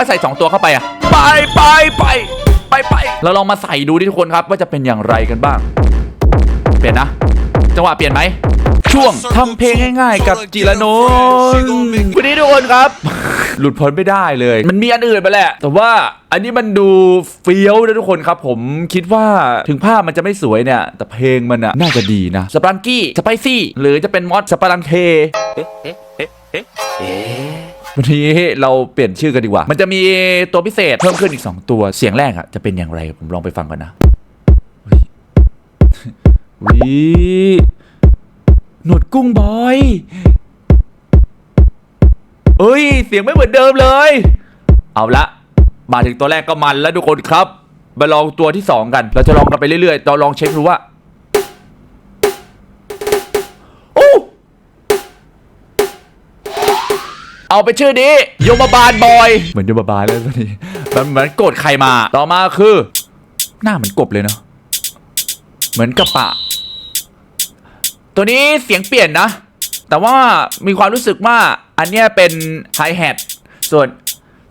ถ้าใส่ 2 ตัวเข้าไปอะไปไปไปไปไปเราลองมาใส่ดูดิทุกคนครับ ว่าจะเป็นอย่างไรกันบ้าง เปลี่ยนนะ จังหวะเปลี่ยนไหมช่วงทำเพลงง่ายๆ กับจิรนนท์วันนี้ทุกคนครับ หลุดพ้นไม่ได้เลย มันมีอันอื่นไปแหละ แต่ว่าอันนี้มันดูเฟี้ยวนะทุกคนครับ ผมคิดว่าถึงภาพมันจะไม่สวยเนี่ย แต่เพลงมันอะน่าจะดีนะสปรังกี้สไปซี่ หรือจะเป็นมอสสปรังเท วันนี้เราเปลี่ยนชื่อกันดีกว่า มันจะมีตัวพิเศษเพิ่มขึ้นอีก 2 ตัวเสียงแรกอะจะเป็นอย่างไรผมลองไปฟังก่อนนะวิหนวดกุ้งบอยเอ้ย เสียงไม่เหมือนเดิมเลย เอาละมาถึงตัวแรกก็มันแล้วทุกคนครับ มาลองตัวที่ 2 กัน เราจะลองกันไปเรื่อยๆเราลองเช็คดูว่า เอาไปชื่อนี้โยมบาลบอย เหมือนโยมบาลเลยตอนนี้มันเหมือนโกรธใครมา ต่อมาคือ หน้าเหมือนกบเลยเนาะเหมือนกระปะ ตัวนี้เสียงเปลี่ยนนะ แต่ว่ามีความรู้สึกว่าอันเนี้ยเป็นไฮแฮทส่วน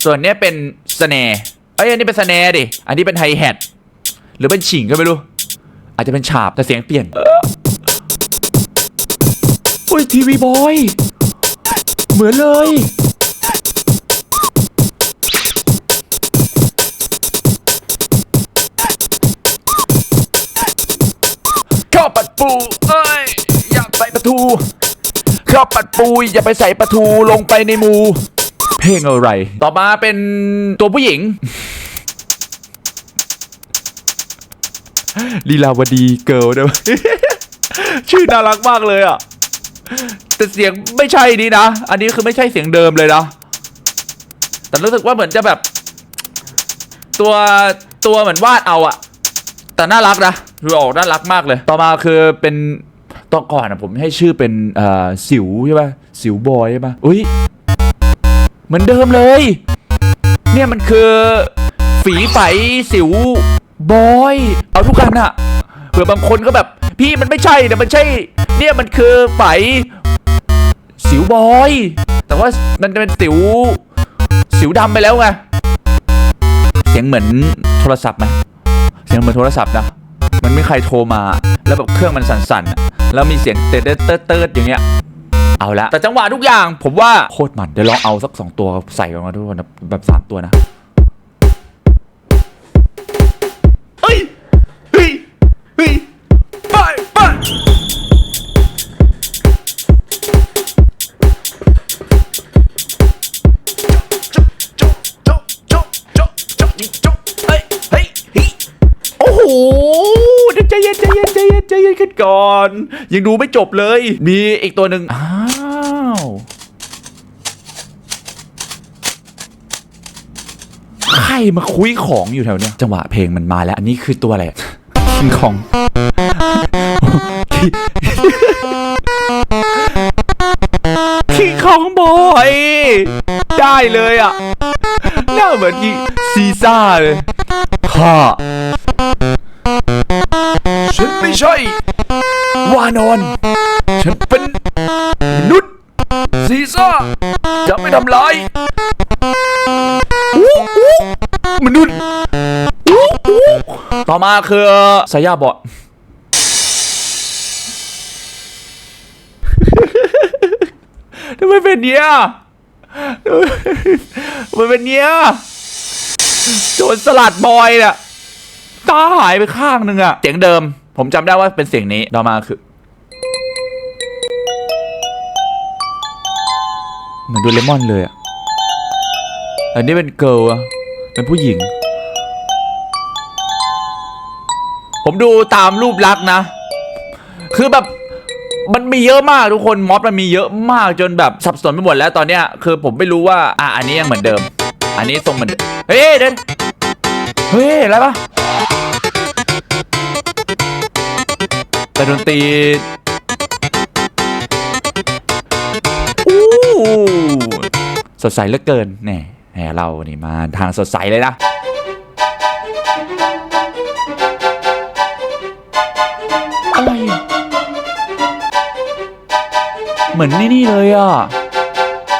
ส่วนเนี้ยเป็นสแนร์เอ้ยอันนี้เป็นสแนร์ดิอันนี้เป็นไฮแฮทหรือเป็นฉิงก็ไม่รู้ อาจจะเป็นฉาบแต่เสียงเปลี่ยน อุ้ยทีวีบอย เหมือนเลยข้าวปัดปูเอ้ย อย่าใส่ปลาทูข้าวปัดปูอย่าไปใส่ปลาทูลงไปในหมู เพลงอะไร ต่อมาเป็นตัวผู้หญิงลีลาวดีเกิลด้วยชื่อน่ารักมากเลยอะ แต่เสียงไม่ใช่นี่นะ อันนี้คือไม่ใช่เสียงเดิมเลยนะ แต่รู้สึกว่าเหมือนจะแบบ ตัวตัวเหมือนวาดเอาอะแต่น่ารักนะดูออกน่ารักมากเลย ต่อมาคือเป็นตอนก่อนอะผมให้ชื่อเป็นเอ่อสิวใช่ป่ะสิวบอยใช่ป่ะอุ้ยเหมือนเดิมเลย เนี่ยมันคือ ฝีไฝสิวบอย เอาทุกกันอะ เผื่อบางคนก็แบบ พี่มันไม่ใช่แต่มันใช่ เนี่ยมันคือไฝสิวบอย แต่ว่ามันเป็นสิว สิวดำไปแล้วไง เสียงเหมือนโทรศัพท์ไหมเสียงเหมือนโทรศัพท์นะ มันไม่ใครโทรมา แล้วแบบเครื่องมันสั่นๆ แล้วมีเสียงเติร์ดเติร์ดเติร์ดอย่างเงี้ย เอาละ แต่จังหวะทุกอย่าง ผมว่าโคตรมัน เดี๋ยวลองเอาสักสองตัวใส่กันมาทุกคนนะแบบสามตัวนะ ก่อน ยังดูไม่จบเลย มีอีกตัวหนึ่งอ้าวใครมาคุยของอยู่แถวเนี้ยจังหวะเพลงมันมาแล้ว อันนี้คือตัวอะไรคิงของคิงของบอยได้เลยอะหน้าเหมือนกีซีซ่าเลยข้า ไม่ใช่ วานอน ฉันเป็นมนุษย์ซีซ่าจะไม่ทำร้ายอู้อู้มนุษย์อู้อู้ต่อมาคือสายาบอดทำไมเป็นเนี้ยทำไมเป็นเนี้ยโจรสลัดบอยเนี่ยตาหายไปข้างหนึ่งอะเสียงเดิม ผมจำได้ว่าเป็นเสียงนี้ต่อมาคือเหมือนดูเลมอนเลยอะอันนี้เป็นเกิร์ลอะเป็นผู้หญิง ผมดูตามรูปลักษณ์นะ คือแบบมันมีเยอะมากทุกคนม็อบมันมีเยอะมากจนแบบสับสนไปหมดแล้วตอนเนี้ยคือผมไม่รู้ว่า อะอันนี้ยังเหมือนเดิม อันนี้ทรงเหมือนเดิมเฮ้ยเดินเฮ้ยอะไรปะ แต่ดนตรีอู้สดใสเหลือเกินแน่แหมเรานี่มาทางสดใสเลยนะอะไรเหมือนนี่นี่เลยอะ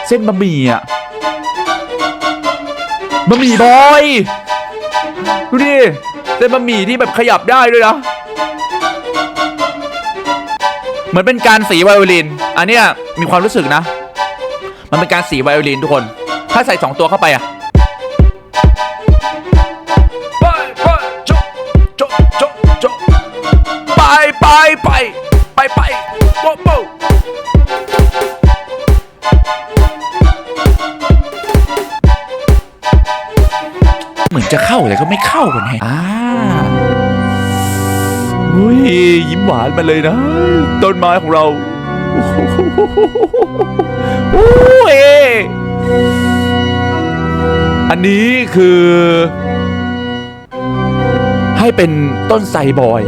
เส้นบะหมี่อะบะหมี่บอย ดูดิเป็นบะหมี่ที่แบบขยับได้ด้วยนะ เหมือนเป็นการสีไวโอลิน อันเนี้ยมีความรู้สึกนะ มันเป็นการสีไวโอลินทุกคน ถ้าใส่สองตัวเข้าไปอะไปไปจบจบจบจบไปไปไปไปไปโป๊ะโป๊ะเหมือนจะเข้าแต่ก็ไม่เข้ากันแฮะอ่า อุ้ยยิ้มหวานมาเลยนะ ต้นไม้ของเราโอ้โหโอ้ยอันนี้คือ ให้เป็นต้นไทรบอย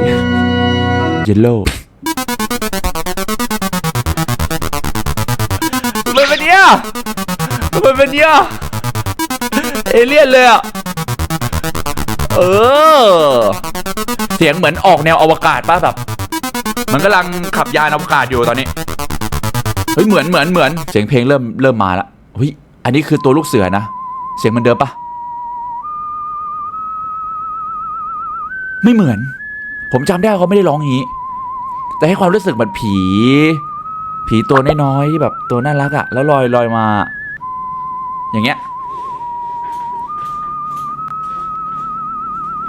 เยลโล่มันเป็นเนี้ยมันเป็นเนี้ยเอเลี่ยนเลยอะ เออ สียงเหมือนออกแนวอวกาศป่ะแบบ มันกำลังขับยานอวกาศอยู่ตอนนี้เฮ้ยเหมือนเหมือนเหมือนเสียงเพลงเริ่มเริ่มมาละเฮ้ยอันนี้คือตัวลูกเสือนะ เสียงมันเดิมปะไม่เหมือน ผมจำได้เขาไม่ได้ร้องอย่างนี้ แต่ให้ความรู้สึกเหมือนผี ผีตัวน้อยๆที่แบบตัวน่ารักอะแล้วลอยลอยมา อย่างเงี้ย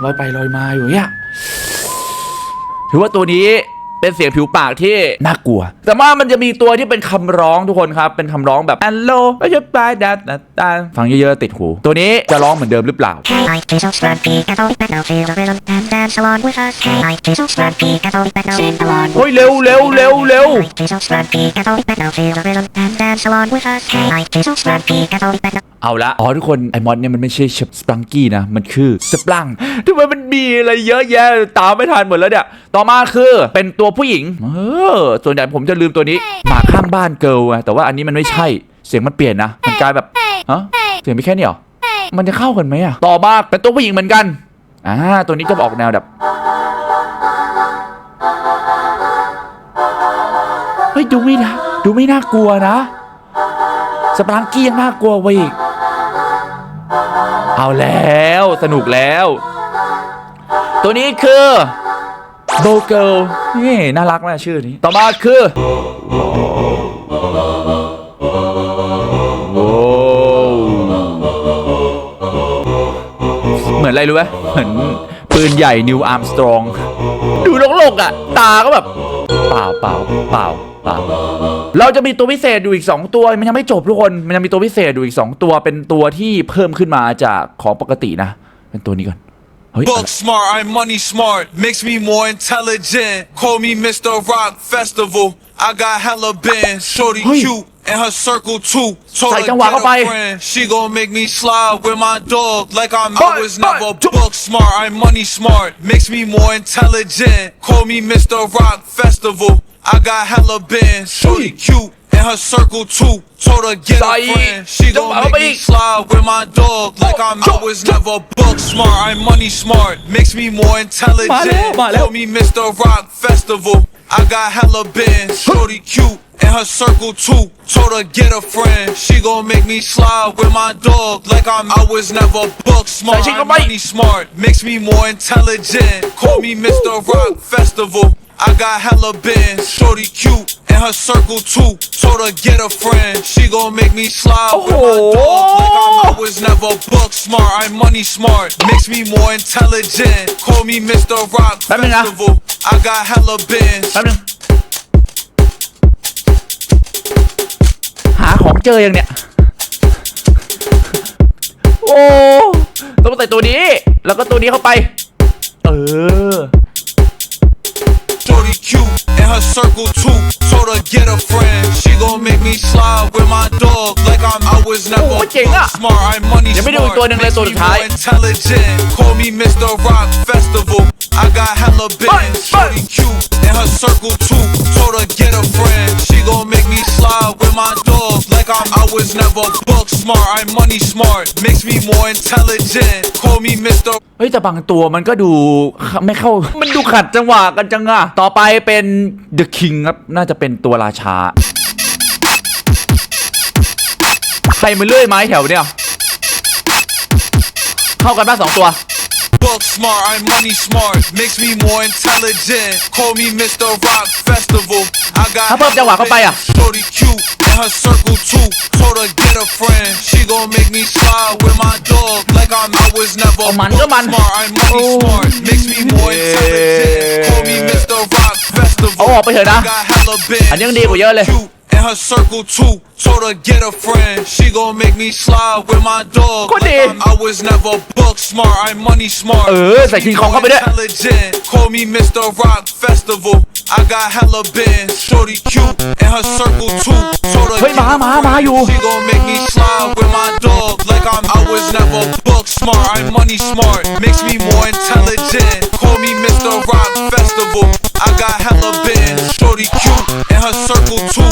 ลอยไปลอยมาอยู่เนี่ย ถือว่าตัวนี้เป็นเสียงผิวปากที่น่ากลัว แต่ว่ามันจะมีตัวที่เป็นคำร้องทุกคนครับ เป็นคำร้องแบบ hello ไม่ใช่ปลายดัดดัดฟังเยอะๆติดหู ตัวนี้จะร้องเหมือนเดิมหรือเปล่า Hey, I Jesus Rugby, Catholic Bethel, feel the rhythm and dance along with us. Hey, I Jesus Rugby, Catholic Bethel, sing along. เฮ้ยเร็วเร็วเร็วเร็ว Hey, I Jesus Rugby, Catholic Bethel, feel the rhythm and dance along with us. Hey, I Jesus Rugby, Catholic Bethel. เอาละ อ๋อทุกคน ไอมอนเนี่ยมันไม่ใช่สปลังกี้นะ มันคือสปลังทำไมมันมีอะไรเยอะแยะ ตามไม่ทันหมดแล้วเนี่ย ต่อมาคือเป็นตัวผู้หญิง เออ ส่วนใหญ่ผมจะลืมตัวนี้ หมาข้างบ้านเกิลอะแต่ว่าอันนี้มันไม่ใช่ เสียงมันเปลี่ยนนะ มันกลายแบบฮะเสียงไม่แค่นี้เหรอ มันจะเข้ากันไหมอะต่อมาเป็นตัวผู้หญิงเหมือนกัน อ่า ตัวนี้จะออกแนวแบบเฮ้ยดูไม่นะดูไม่น่ากลัวนะสปลังกี้ยังน่ากลัวกว่าอีก เอาแล้วสนุกแล้ว ตัวนี้คือโบเกิลนี่น่ารักมากชื่อนี้ ต่อมาคือเหมือนอะไรรู้ไหมเหมือนปืนใหญ่นิวอาร์มสตรอง ดูโลกๆอะ ตาก็แบบ เปล่าเปล่าเปล่า ปล่าเราจะมีตัวพิเศษอยู่อีก 2 ตัวมันยังไม่จบทุกคน มันยังมีตัวพิเศษอยู่อีก 2 ตัวเป็นตัวที่เพิ่มขึ้นมาจากของปกตินะ เป็นตัวนี้ก่อนเฮ้ย Book smart, I'm money smart. Makes me more intelligent. Call me Mr. Rock Festival. I got hella bands. Shorty Hey. cute and her circle too. Told ใส่ her จังหวะ get เข้าไป a friend. She gon' make me slide with my dog like I'm Hey, I was hey, never ju- book smart. I'm money smart. Makes me more intelligent. Call me Mr. Rock Festival. I got hella bands. Shorty cute in her circle too. Told her get a friend. She gon' make me slide with my dog like I'm always was never book smart. I'm money smart. Makes me more intelligent. Call me Mr. Rock Festival. I got hella bands. Shorty cute in her circle too. Told her get a friend. She gon' make me slide with my dog like I'm I was never book smart. I'm money smart. Makes me more intelligent. Call me Mr. Rock Festival. I got hella bands. Shorty cute and her circle too. Told her get a friend. She gon' make me slide with my Oh. dog like I'm I was never book smart. I'm money smart. Makes me more intelligent. Call me Mr. Rock Let me know. Festival. I got hella bands. แป๊บนึงหาของเจอยังเนี่ย โอ้ต้องใส่ตัวนี้ แล้วก็ตัวนี้เข้าไป เออ Shorty cute and her circle too. Told her get a friend. She gon' make me slide with my dog like I'm I was never โอ้เจ๋งอะ book smart. I'm money ยังไม่ดูอีก smart. ตัวหนึ่งเลย Makes ตัว me สุดท้าย more intelligent. Call me Mr. Rock Festival. I got hella bands. Hey, Shorty cute and her circle too. Told her get a friend. She gon' make me slide with my dog Book like I'm I was never book smart. I'm money smart. Makes me more intelligent. Call me Mr. เฮ้ยแต่บางตัวมันก็ดูไม่เข้า มันดูขัดจังหวะกันจังอะต่อไปเป็น The King ครับ น่าจะเป็นตัวราชา ใครมาเลื่อยไม้แถวเนี่ย เข้ากันบ้างสองตัว Book smart, I'm money smart. Makes me more intelligent. Call me Mr. Rock Festival. I got ถ้าเพิ่มจังหวะเข้าไปอ่ะ shorty cute and her circle too. Told her get a friend. She gon' make me slide with my dog like I'm I was never Oh, man, book come on. smart. I'm money Oh. smart. Makes me me เอาออกไปเถอะนะ I got hella bands. อันนี้ยังดีกว่าเยอะเลย Cute and her circle too. Told her get a friend. She gon' make me slide with my dog. ก็ดี Like I'm, I was never book smart. I'm money smart. เออใส่ King Kong เข้าไปด้วย Intelligent. Call me Mr. Rock Festival. I got hella bands, shorty cute, and her circle too. Told her Wait, my, my, you. she gon' make me slide with my dog like I'm. I was never book smart, I'm money smart. Makes me more intelligent. Call me Mr. Rock Festival. I got hella bands, shorty cute, and her circle too.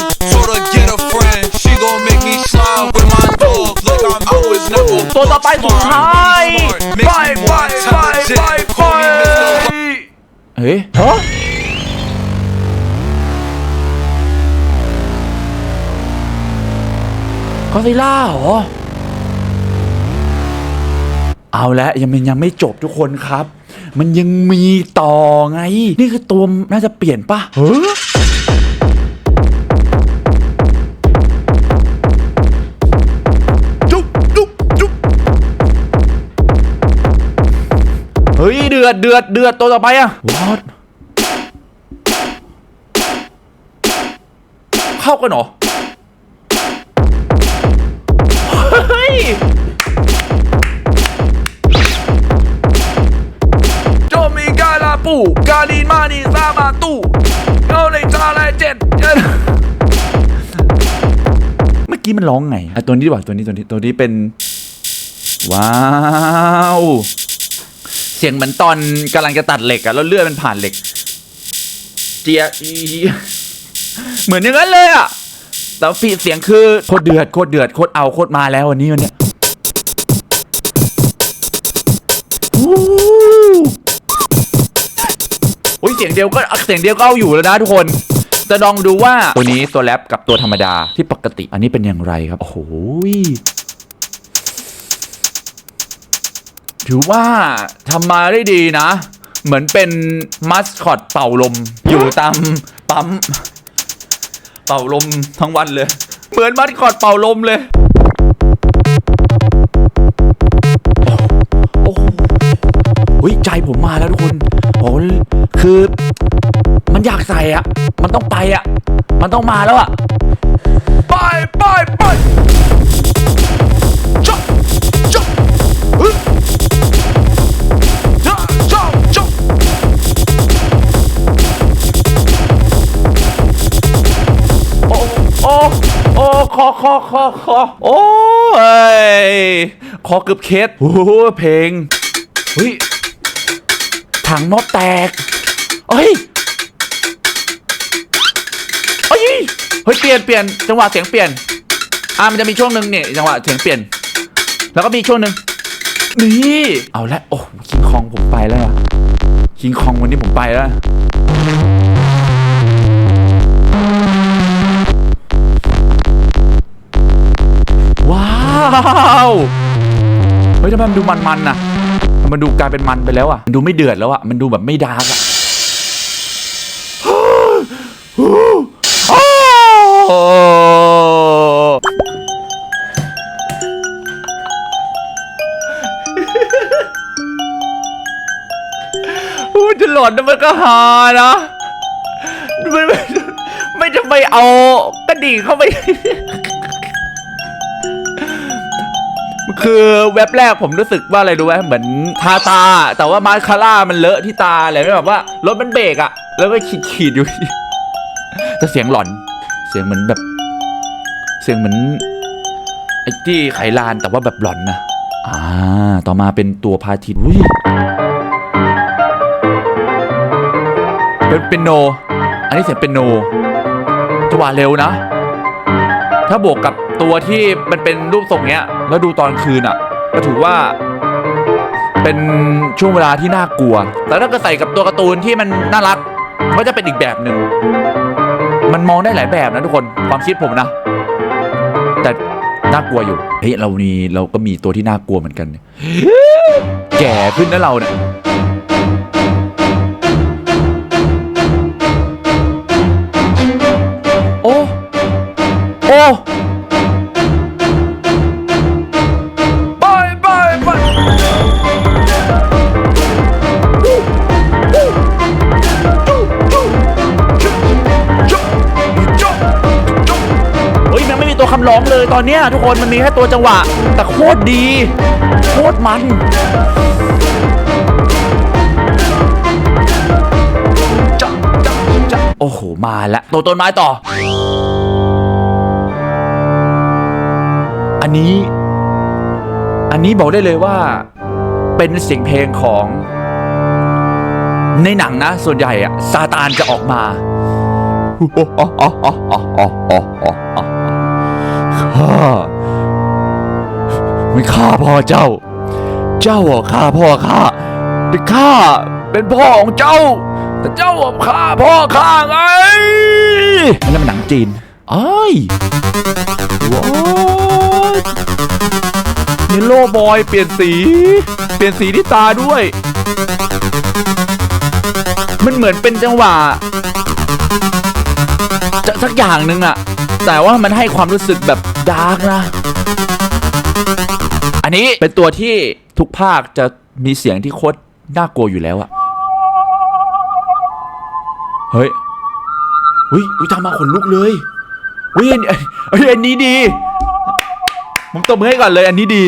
ก็ซิล่าเหรอ เอาละยังมันยังไม่จบทุกคนครับ มันยังมีต่อไง นี่คือตัวน่าจะเปลี่ยนปะเฮ้ยจุ๊บจุ๊บจุ๊บเฮ้ย เดือดเดือดเดือดตัวต่อไปอะ What เข้ากันเหรอ โจมีกาลาปูกาลีมานีซามาตูเกาเลยจาเลยเจ็ดเมื่อกี้มันร้องไงอะตัวนี้ดีกว่าตัวนี้ตัวนี้ตัวนี้เป็น ว้าวเสียงเหมือนตอนกำลังจะตัดเหล็กอะแล้วเลือดมันผ่านเหล็ก เจียเหมือนอย่างนั้นเลยอะ แต่ฟีเสียงคือโคตรเดือดโคตรเดือดโคตรเอาโคตรมาแล้ววันนี้วันเนี้ยอู้อุ้ยเสียงเดียวก็เสียงเดียวก็เอาอยู่แล้วนะทุกคนจะลองดูว่าตัวนี้ตัวแรปกับตัวธรรมดาที่ปกติ อันนี้เป็นอย่างไรครับ โอ้โหถือว่าทำมาได้ดีนะ เหมือนเป็นมัสคอตเป่าลม อยู่ตามปั๊ม เป่าลมทั้งวันเลย เหมือนมัดคอตเป่าลมเลยโอ้โหเฮ้ยใจผมมาแล้วทุกคนโอ้คือ มันอยากใส่อะ มันต้องไปอะ มันต้องมาแล้วอะ ไปไปไป อคอคอคอคอโอ้ยคอเกือบเคสโอ้โหเพลงเฮ้ยถังน็อตแตกเฮ้ยเฮ้ยเฮ้ยเปลี่ยนเปลี่ยนจังหวะเสียงเปลี่ยนอ่ามันจะมีช่วงหนึ่งเนี่ยจังหวะเสียงเปลี่ยน แล้วก็มีช่วงหนึ่งนี่เอาละโอ้คิงคองผมไปแล้วคิงคองวันนี้ผมไปแล้วาวเฮ้ยทำไมมันดูมันๆน่ะ มันดูกลายเป็นมันไปแล้วอะมันดูไม่เดือดแล้วอะมันดูแบบไม่ดาร์กอะโอ้พูดจะหลอนนะมันก็หานะไม่ไม่ไม่จะไปเอากระดิ่งเข้าไป คือเว็บแรกผมรู้สึกว่าอะไรรู้ไหมเหมือนทาตา แต่ว่ามาสคาร่ามันเลอะที่ตาอะไรไม่แบบว่ารถมันเบรกอะแล้วก็ขีดขีดอยู่แต่เสียงหลอน เสียงเหมือนแบบ เสียงเหมือนไอ้ที่ไขลานแต่ว่าแบบหลอนนะอ่า ต่อมาเป็นตัวพาทิตอุ้ยเป็นเป็นโน อันนี้เสียงเป็นโนจังหวะเร็วนะ ถ้าบวกกับตัวที่มันเป็นรูปทรงเนี้ย แล้วดูตอนคืนอะ ก็ถือว่า เป็นช่วงเวลาที่น่ากลัว แต่ถ้าเกิดใส่กับตัวการ์ตูนที่มันน่ารักก็จะเป็นอีกแบบหนึ่ง มันมองได้หลายแบบนะทุกคน ความคิดผมนะ แต่น่ากลัวอยู่ เฮ้ยเรามีเราก็มีตัวที่น่ากลัวเหมือนกัน แก่ขึ้นนะเราเนี่ย เลยตอนนี้ทุกคนมันมีแค่ตัวจังหวะ แต่โคตรดี โคตรมันจะจะจะโอ้โห มาแล้วตัวต้นไม้ต่อ อันนี้ อันนี้บอกได้เลยว่า เป็นเสียงเพลงของ ในหนังนะ ส่วนใหญ่อะซาตานจะออกมา ข้าไม่ฆ่าพ่อเจ้า เจ้าอะฆ่าพ่อข้าแต่ข้าเป็นพ่อของเจ้า แต่เจ้าอะฆ่าพ่อข้าไงอันนั้นมันหนังจีนไอ้ยว้าวเยลโล่บอยเปลี่ยนสี เปลี่ยนสีที่ตาด้วย มันเหมือนเป็นจังหวะจะสักอย่างหนึ่งอะ แต่ว่ามันให้ความรู้สึกแบบดาร์กนะ อันนี้เป็นตัวที่ทุกภาคจะมีเสียงที่โคตรน่ากลัวอยู่แล้วอะเฮ้ยเฮ้ยอุ้ยทำมาขนลุกเลยเฮ้ยอันเฮ้ยอันนี้ดี ผมตบมือให้ก่อนเลย อันนี้ดี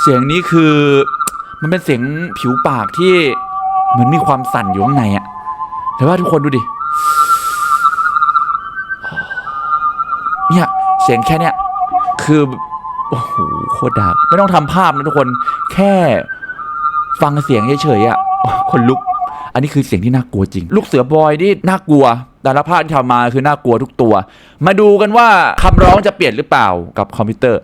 เสียงนี้คือ มันเป็นเสียงผิวปากที่เหมือนมีความสั่นอยู่ข้างในอะแต่ว่าทุกคนดูดิ เนี่ยเสียงแค่เนี้ยคือโอ้โหโคตรดาร์กไม่ต้องทำภาพนะทุกคนแค่ฟังเสียงเฉยๆอะคนลุก อันนี้คือเสียงที่น่ากลัวจริง ลูกเสือบอยนี่น่ากลัวแต่ละภาคที่ทำมาคือน่ากลัวทุกตัว มาดูกันว่าคำร้องจะเปลี่ยนหรือเปล่ากับคอมพิวเตอร์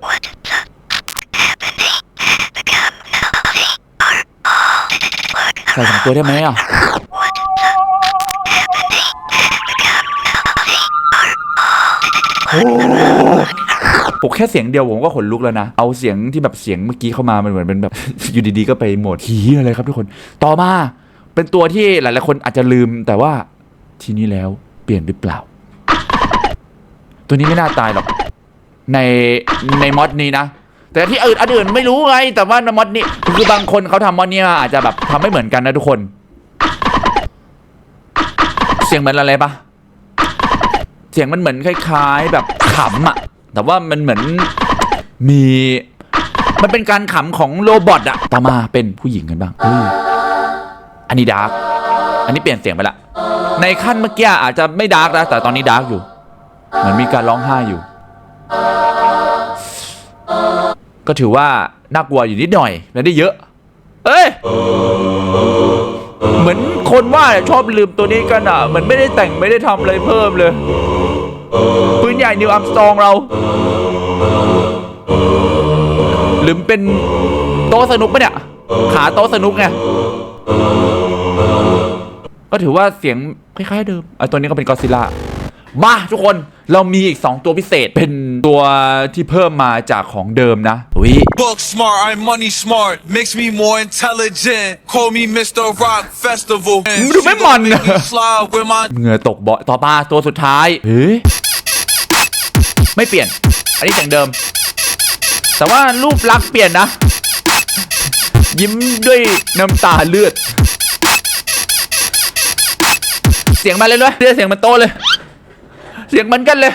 ใส่สองตัวได้ไหมอะ ผมแค่เสียงเดียวผมก็ขนลุกแล้วนะ เอาเสียงที่แบบเสียงเมื่อกี้เข้ามามันเหมือนเป็นแบบ อยู่ดีๆก็ไปโหมดผีอะไรครับทุกคน ต่อมาเป็นตัวที่หลายๆคนอาจจะลืมแต่ว่าทีนี้แล้วเปลี่ยนหรือเปล่า ตัวนี้ไม่น่าตายหรอก ในในมอดนี้นะแต่ที่อื่นอันอื่นไม่รู้ไง แต่ว่าในมอดนี้คือบางคนเขาทำมอดนี้มาอาจจะแบบทำไม่เหมือนกันนะทุกคน เสียงเหมือนอะไรปะ เสียงมันเหมือนคล้ายๆแบบขำอะแต่ว่ามันเหมือนมี มันเป็นการขำของโรบอทอะต่อมาเป็นผู้หญิงกันบ้างเฮ้ยอันนี้ดาร์กอันนี้เปลี่ยนเสียงไปละ ในขั้นเมื่อกี้อาจจะไม่ดาร์กนะแต่ตอนนี้ดาร์กอยู่เหมือนมีการร้องไห้อยู่ ก็ถือว่าน่ากลัวอยู่นิดหน่อยและได้เยอะ เอ้ยเหมือนคนว่าชอบลืมตัวนี้กันอะ เหมือนไม่ได้แต่งไม่ได้ทำอะไรเพิ่มเลย ปืนใหญ่นิวอัมสตองเรา หรือเป็นโต๊ะสนุกปะเนี่ย ขาโต๊ะสนุกไง ก็ถือว่าเสียงคล้ายๆเดิมไอ้ตัวนี้ก็เป็นกอซิล่ามาทุกคนเรามีอีก 2 ตัวพิเศษเป็นตัวที่เพิ่มมาจากของเดิมนะอุ้ย Book smart, I'm money smart. Makes me more intelligent. Call me Mr. Rock Festival. And Du she bent gon' man. make me slide with my เหงื่อตกบ่อยต่อมาตัวสุดท้ายเฮ้ย ไม่เปลี่ยน อันนี้เสียงเดิม แต่ว่ารูปลักษณ์เปลี่ยนนะ ยิ้มด้วยน้ำตาเลือด เสียงมาเลยด้วยเสียงมันโตเลย เสียงเหมือนกันเลย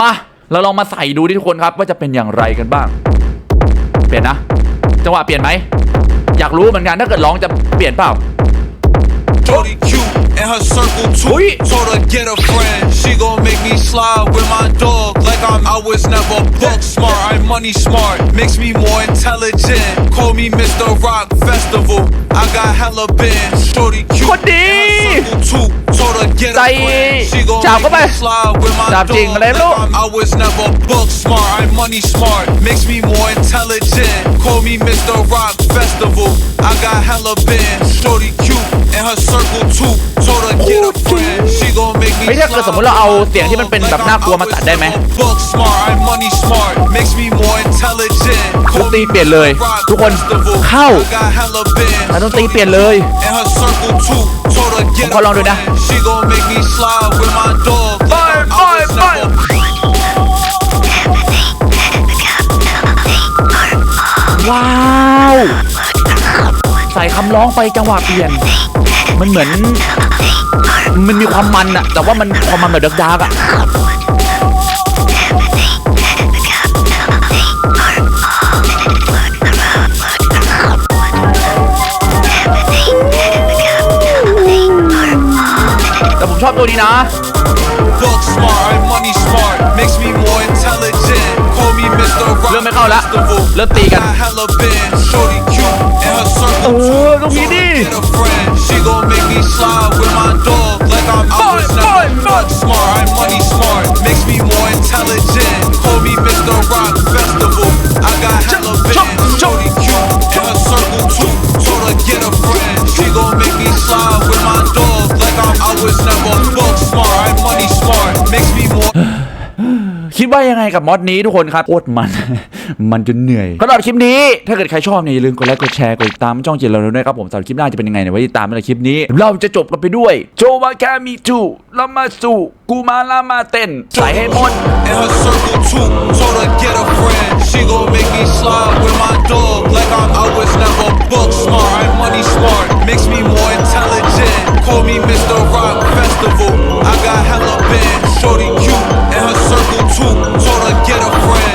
มา เราลองมาใส่ดูดิทุกคนครับ ว่าจะเป็นอย่างไรกันบ้าง เปลี่ยนนะ จังหวะเปลี่ยนไหม อยากรู้เหมือนกันถ้าเกิดร้องจะเปลี่ยนเปล่า shorty cute and her circle too. Told her get a friend. She gon' make me slide with my dog like I'm. I was never book smart. I'm money smart. Makes me more intelligent. Call me Mr. Rock Festival. I got hella bands. Shorty cute. What and her circle too. Told her get a friend. She gon' make me slide with my dog like I I was never book smart. I'm money smart. Makes me more intelligent. Call me Mr. Rock Festival. I got hella bands. Shorty cute. And her circle too. Told her get a friend. She gon' make me เฮ้ยถ้าเกิดสมมติเราเอาเสียงที่มันเป็นแบบน่ากลัวมาตัดได้ไหม Book smart, I'm money smart, makes me more intelligent. ดนตรีเปลี่ยนเลย ทุกคนเข้า I got hella bands. แล้วดนตรีเปลี่ยนเลย And her circle too. Told her get ผมขอลองดูนะ a friend. She gon' make me slide with my dog. Like I was never ว้าว ใส่คำร้องไปจังหวะเปลี่ยน มันเหมือน มันมีความมันอะแต่ว่ามันความมันแบบดาร์กๆอะแต่ผมชอบตัวนี้นะ book smart, I'm money smart, makes me more intelligent. Call me Mr. Rock เริ่มไม่เข้าละ Festival. เริ่มตีกัน Got hella bands, shorty cute, and her circle เอ too. อตรงนี้ดิ Get a friend, she gon' make me slide with my dog like I'm I was Boy, never boy, book smart, I'm money smart, makes me more intelligent. Call me Mr. Rock Festival. I got hella chop, bands, chop. shorty cute, and her circle too. กับมอดนี้ทุกคนครับโคตรมัน มันจนเหนื่อยสำหรับคลิปนี้ ถ้าเกิดใครชอบเนี่ยอย่าลืมกดไลค์กดแชร์กดติดตามช่องเจนเราด้วยครับผมสำหรับคลิปหน้าจะเป็นยังไงเนี่ยไว้ติดตามในคลิปนี้ เราจะจบกันไปด้วย โจวาแคมิจูลามาสู กูมาละมาเต้นใส่ให้มน And her circle too Told her get a friend She gon' make me slide with my dog. Like I'm always never book smart. I money smart. Makes me more intelligent. Call me Mr. Rock Festival. I got hella bands. Shorty cute. In her circle too Told her get a friend.